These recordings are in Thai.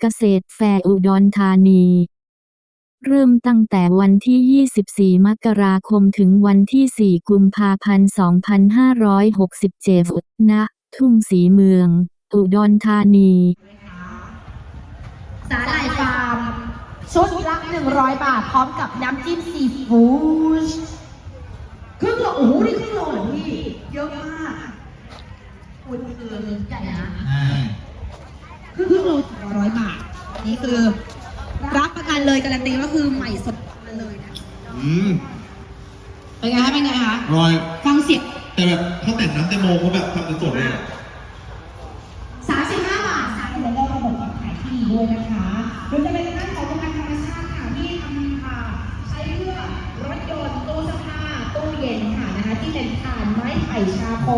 เกษตรแฟร์อุดรธานี เริ่มตั้งแต่วันที่ 24 มกราคมถึงวันที่ 4 กุมภาพันธ์ 2567ณทุ่งสีเมือง อุดรธานี สาหร่ายฟาร์ม ชุดละ 100 บาท พร้อมกับน้ำจิ้มซีฟู้ดครึ่งโลโอ้โหนี่ครึ่งโลเหรอพี่ เยอะมากคุณคือใหญ่นะอ่าครึ่งโลร้อยบาท นี่คือ รับประกันเลยการันตีว่าคือใหม่สดเลยนะอืมเป็นไงคะเป็นไงคะอร่อยฟังเสียงแต่แบบเขาแต่งน้ำแตงโมเขาแบบทำสดๆเลยอะ35บาทค่ะและได้ระบบการขายที่ดีด้วยนะคะโดยจะเป็นด้านข ที่เป็นถ่านไม้ไผ่ชาโค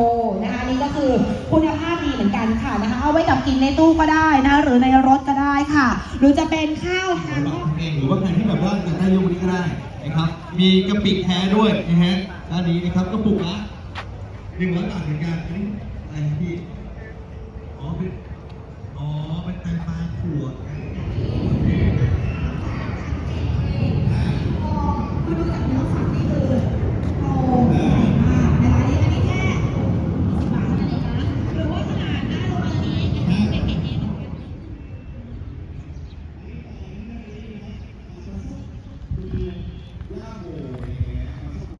นะคะนี่ก็คือคุณภาพดีเหมือนกันค่ะนะคะ เอาไว้กับกินในตู้ก็ได้นะหรือในรถก็ได้ค่ะ หรือจะเป็นข้าวทานสำหรับคุณเองหรือว่าใครที่แบบว่าอยากได้ยกนี้ก็ได้นะครับ มีกะปิแท้ด้วยนะฮะด้านนี้นะครับกระปุกละหนึ่งร้อยบาทเหมือนกันอันนี้อะไรครับพี่ อ๋อเป็นอ๋อเป็นแตงปลาถั่ว